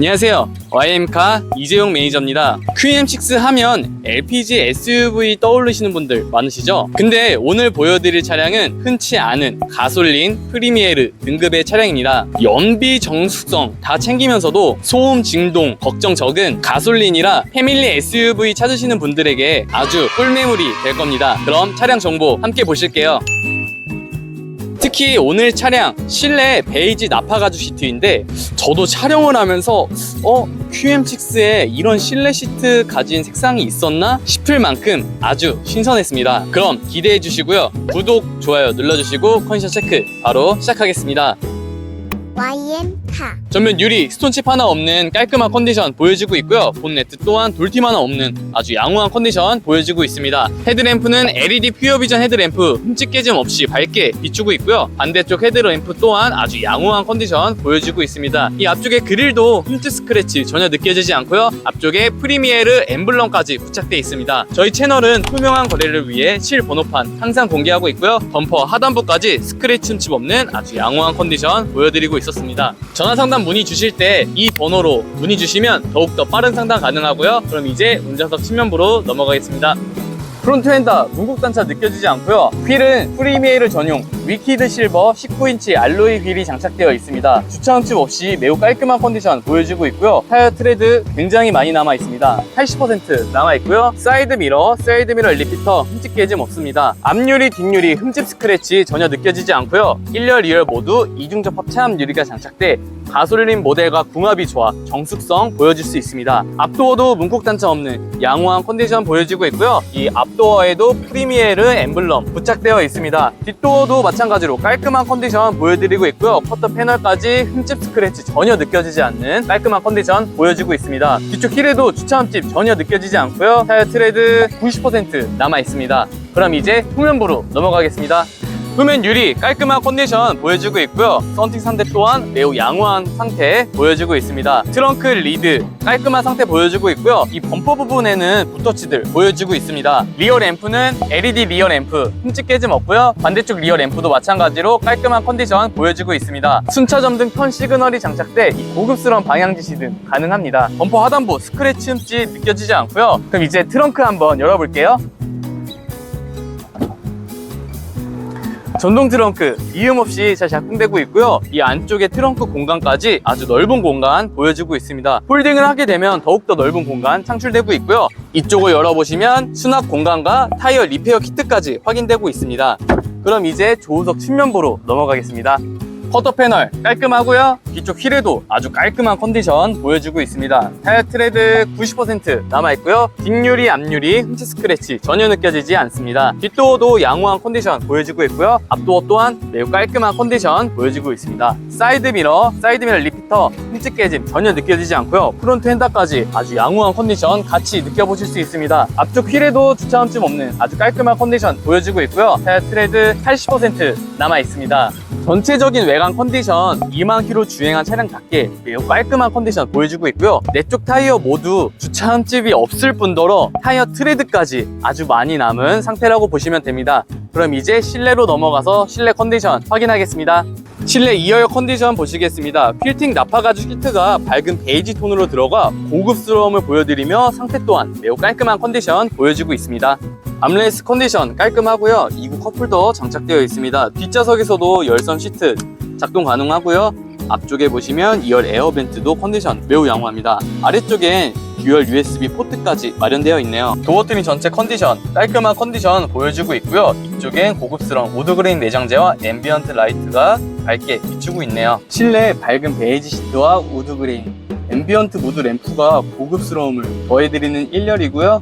안녕하세요. YM카 이재용 매니저입니다. QM6 하면 LPG SUV 떠올리시는 분들 많으시죠? 근데 오늘 보여드릴 차량은 흔치 않은 가솔린 프리미에르 등급의 차량입니다. 연비 정숙성 다 챙기면서도 소음 진동 걱정 적은 가솔린이라 패밀리 SUV 찾으시는 분들에게 아주 꿀매물이 될 겁니다. 그럼 차량 정보 함께 보실게요. 특히 오늘 차량 실내 베이지 나파 가죽 시트인데 저도 촬영을 하면서 어 QM6에 이런 실내 시트 가진 색상이 있었나 싶을 만큼 아주 신선했습니다. 그럼 기대해 주시고요. 구독, 좋아요 눌러주시고 컨디션 체크 바로 시작하겠습니다. YM 카 전면 유리, 스톤칩 하나 없는 깔끔한 컨디션 보여지고 있고요. 본네트 또한 돌팀 하나 없는 아주 양호한 컨디션 보여지고 있습니다. 헤드램프는 LED 퓨어 비전 헤드램프 흠집 깨짐 없이 밝게 비추고 있고요. 반대쪽 헤드램프 또한 아주 양호한 컨디션 보여지고 있습니다. 이 앞쪽에 그릴도 흠집 스크래치 전혀 느껴지지 않고요. 앞쪽에 프리미에르 엠블럼까지 부착되어 있습니다. 저희 채널은 투명한 거래를 위해 실 번호판 항상 공개하고 있고요. 범퍼 하단부까지 스크래치 흠집 없는 아주 양호한 컨디션 보여드리고 있었습니다. 전화 상담 문의 주실 때 이 번호로 문의 주시면 더욱더 빠른 상담 가능하고요. 그럼 이제 운전석 측면부로 넘어가겠습니다. 프론트 엔더 문국 단차 느껴지지 않고요. 휠은 프리미에르 전용 위키드 실버 19인치 알로이 휠이 장착되어 있습니다. 주차 흠집 없이 매우 깔끔한 컨디션 보여주고 있고요. 타이어 트레드 굉장히 많이 남아 있습니다. 80% 남아 있고요. 사이드 미러, 사이드 미러 리피터 흠집 깨짐 없습니다. 앞유리, 뒷유리 흠집 스크래치 전혀 느껴지지 않고요. 1열, 2열 모두 이중접 합참 유리가 장착돼 가솔린 모델과 궁합이 좋아 정숙성 보여줄 수 있습니다. 앞도어도 문콕 단차 없는 양호한 컨디션 보여지고 있고요. 이 앞도어에도 프리미에르 엠블럼 부착되어 있습니다. 뒷도어도 마찬가지로 깔끔한 컨디션 보여드리고 있고요. 커터 패널까지 흠집 스크래치 전혀 느껴지지 않는 깔끔한 컨디션 보여지고 있습니다. 뒤쪽 힐에도 주차 흠집 전혀 느껴지지 않고요. 타이어 트레드 90% 남아 있습니다. 그럼 이제 후면부로 넘어가겠습니다. 후면 유리 깔끔한 컨디션 보여주고 있고요. 썬팅 상태 또한 매우 양호한 상태 보여주고 있습니다. 트렁크 리드 깔끔한 상태 보여주고 있고요. 이 범퍼 부분에는 붓터치들 보여주고 있습니다. 리어 램프는 LED 리어 램프 흠집 깨짐 없고요. 반대쪽 리어 램프도 마찬가지로 깔끔한 컨디션 보여주고 있습니다. 순차점 등턴 시그널이 장착돼 이 고급스러운 방향 지시등 가능합니다. 범퍼 하단부 스크래치 흠집 느껴지지 않고요. 그럼 이제 트렁크 한번 열어볼게요. 전동 트렁크 이음 없이 잘 작동되고 있고요. 이 안쪽에 트렁크 공간까지 아주 넓은 공간 보여주고 있습니다. 폴딩을 하게 되면 더욱더 넓은 공간 창출되고 있고요. 이쪽을 열어보시면 수납 공간과 타이어 리페어 키트까지 확인되고 있습니다. 그럼 이제 조우석 측면부로 넘어가겠습니다. 커터 패널 깔끔하고요. 뒤쪽 휠에도 아주 깔끔한 컨디션 보여주고 있습니다. 타이어 트레드 90% 남아있고요. 뒷유리, 앞유리, 흠집 스크래치 전혀 느껴지지 않습니다. 뒷도어도 양호한 컨디션 보여주고 있고요. 앞도어 또한 매우 깔끔한 컨디션 보여주고 있습니다. 사이드 미러, 사이드 미러 리피터, 흠집 깨짐 전혀 느껴지지 않고요. 프론트 핸다까지 아주 양호한 컨디션 같이 느껴보실 수 있습니다. 앞쪽 휠에도 주차 흠집 없는 아주 깔끔한 컨디션 보여주고 있고요. 타이어 트레드 80% 남아있습니다. 전체적인 외관 컨디션 2만 킬로 주행한 차량답게 매우 깔끔한 컨디션 보여주고 있고요. 내쪽 타이어 모두 주차 흠집이 없을 뿐더러 타이어 트레드까지 아주 많이 남은 상태라고 보시면 됩니다. 그럼 이제 실내로 넘어가서 실내 컨디션 확인하겠습니다. 실내 2열 컨디션 보시겠습니다. 필팅 나파 가죽 시트가 밝은 베이지 톤으로 들어가 고급스러움을 보여드리며 상태 또한 매우 깔끔한 컨디션 보여주고 있습니다. 암레스 컨디션 깔끔하고요. 2구 컵홀더 장착되어 있습니다. 뒷좌석에서도 열선 시트 작동 가능하고요. 앞쪽에 보시면 2열 에어벤트도 컨디션 매우 양호합니다. 아래쪽엔 듀얼 USB 포트까지 마련되어 있네요. 도어 트림 전체 컨디션 깔끔한 컨디션 보여주고 있고요. 이쪽엔 고급스러운 우드그레인 내장재와 앰비언트 라이트가 밝게 비추고 있네요. 실내 밝은 베이지 시트와 우드그레인 앰비언트 무드 램프가 고급스러움을 더해드리는 1열이고요.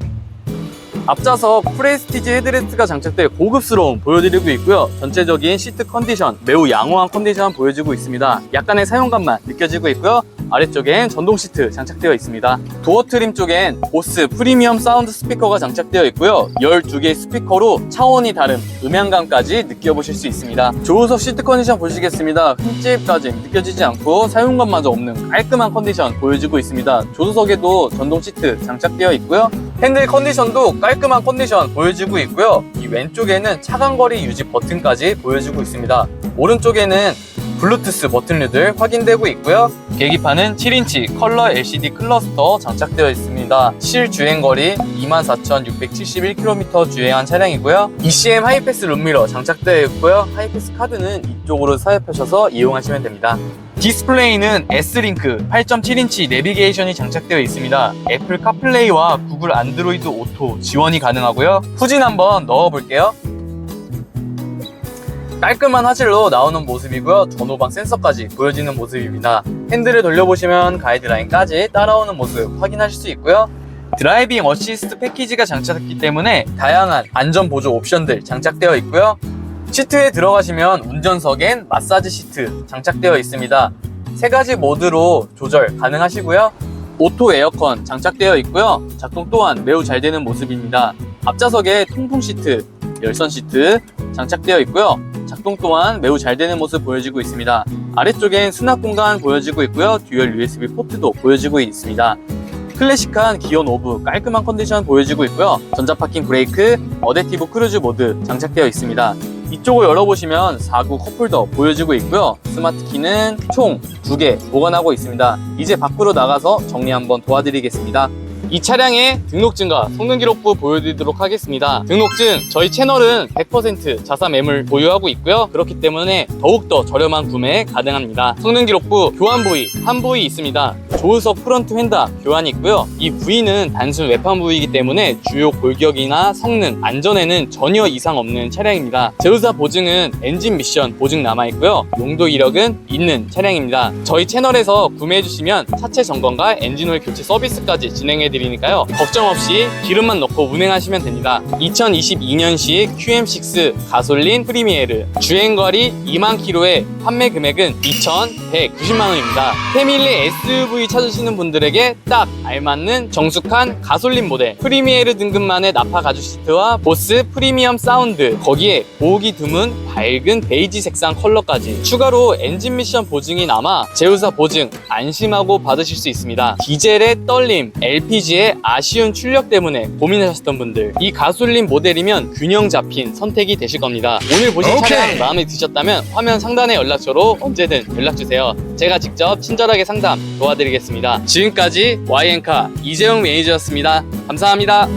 앞좌석 프레스티지 헤드레스트가 장착돼 고급스러움 보여드리고 있고요. 전체적인 시트 컨디션 매우 양호한 컨디션 보여주고 있습니다. 약간의 사용감만 느껴지고 있고요. 아래쪽엔 전동 시트 장착되어 있습니다. 도어 트림 쪽엔 보스 프리미엄 사운드 스피커가 장착되어 있고요. 12개의 스피커로 차원이 다른 음향감까지 느껴보실 수 있습니다. 조우석 시트 컨디션 보시겠습니다. 흠집까지 느껴지지 않고 사용감마저 없는 깔끔한 컨디션 보여지고 있습니다. 조수석에도 전동 시트 장착되어 있고요. 핸들 컨디션도 깔끔한 컨디션 보여지고 있고요. 이 왼쪽에는 차간거리 유지 버튼까지 보여지고 있습니다. 오른쪽에는 블루투스 버튼류들 확인되고 있고요. 계기판은 7인치 컬러 LCD 클러스터 장착되어 있습니다. 실 주행 거리 24,671km 주행한 차량이고요. ECM 하이패스 룸미러 장착되어 있고요. 하이패스 카드는 이쪽으로 사입하셔서 이용하시면 됩니다. 디스플레이는 S링크 8.7인치 내비게이션이 장착되어 있습니다. 애플 카플레이와 구글 안드로이드 오토 지원이 가능하고요. 후진 한번 넣어볼게요. 깔끔한 화질로 나오는 모습이고요. 전후방 센서까지 보여지는 모습입니다. 핸들을 돌려보시면 가이드라인까지 따라오는 모습 확인하실 수 있고요. 드라이빙 어시스트 패키지가 장착됐기 때문에 다양한 안전 보조 옵션들 장착되어 있고요. 시트에 들어가시면 운전석엔 마사지 시트 장착되어 있습니다. 세 가지 모드로 조절 가능하시고요. 오토 에어컨 장착되어 있고요. 작동 또한 매우 잘 되는 모습입니다. 앞좌석에 통풍 시트, 열선 시트 장착되어 있고요. 작동 또한 매우 잘 되는 모습 보여지고 있습니다. 아래쪽엔 수납 공간 보여지고 있고요. 듀얼 USB 포트도 보여지고 있습니다. 클래식한 기어 노브 깔끔한 컨디션 보여지고 있고요. 전자 파킹 브레이크, 어댑티브 크루즈 모드 장착되어 있습니다. 이쪽을 열어보시면 4구 컵홀더 보여지고 있고요. 스마트 키는 총 2개 보관하고 있습니다. 이제 밖으로 나가서 정리 한번 도와드리겠습니다. 이 차량의 등록증과 성능 기록부 보여드리도록 하겠습니다. 등록증 저희 채널은 100% 자사 매물 보유하고 있고요. 그렇기 때문에 더욱더 저렴한 구매 가능합니다. 성능 기록부 교환 부위 한 부위 있습니다. 조수석 프런트 휀다 교환이 있고요. 이 부위는 단순 외판 부위이기 때문에 주요 골격이나 성능, 안전에는 전혀 이상 없는 차량입니다. 제우사 보증은 엔진 미션 보증 남아 있고요. 용도 이력은 있는 차량입니다. 저희 채널에서 구매해 주시면 차체 점검과 엔진 오일 교체 서비스까지 진행해 드리니까요. 걱정 없이 기름만 넣고 운행하시면 됩니다. 2022년식 QM6 가솔린 프리미에르 주행거리 2만 킬로에 판매 금액은 2,190만 원입니다. 패밀리 SUV 찾으시는 분들에게 딱 알맞는 정숙한 가솔린 모델 프리미에르 등급만의 나파 가죽 시트와 보스 프리미엄 사운드 거기에 보기 드문 밝은 베이지 색상 컬러까지 추가로 엔진 미션 보증이 남아 제우사 보증 안심하고 받으실 수 있습니다. 디젤의 떨림, LPG의 아쉬운 출력 때문에 고민하셨던 분들 이 가솔린 모델이면 균형 잡힌 선택이 되실 겁니다. 오늘 보신 오케이. 차량 마음에 드셨다면 화면 상단의 연락처로 언제든 연락주세요. 제가 직접 친절하게 상담 도와 드리겠습니다. 지금까지 YN카 이재용 매니저였습니다. 감사합니다.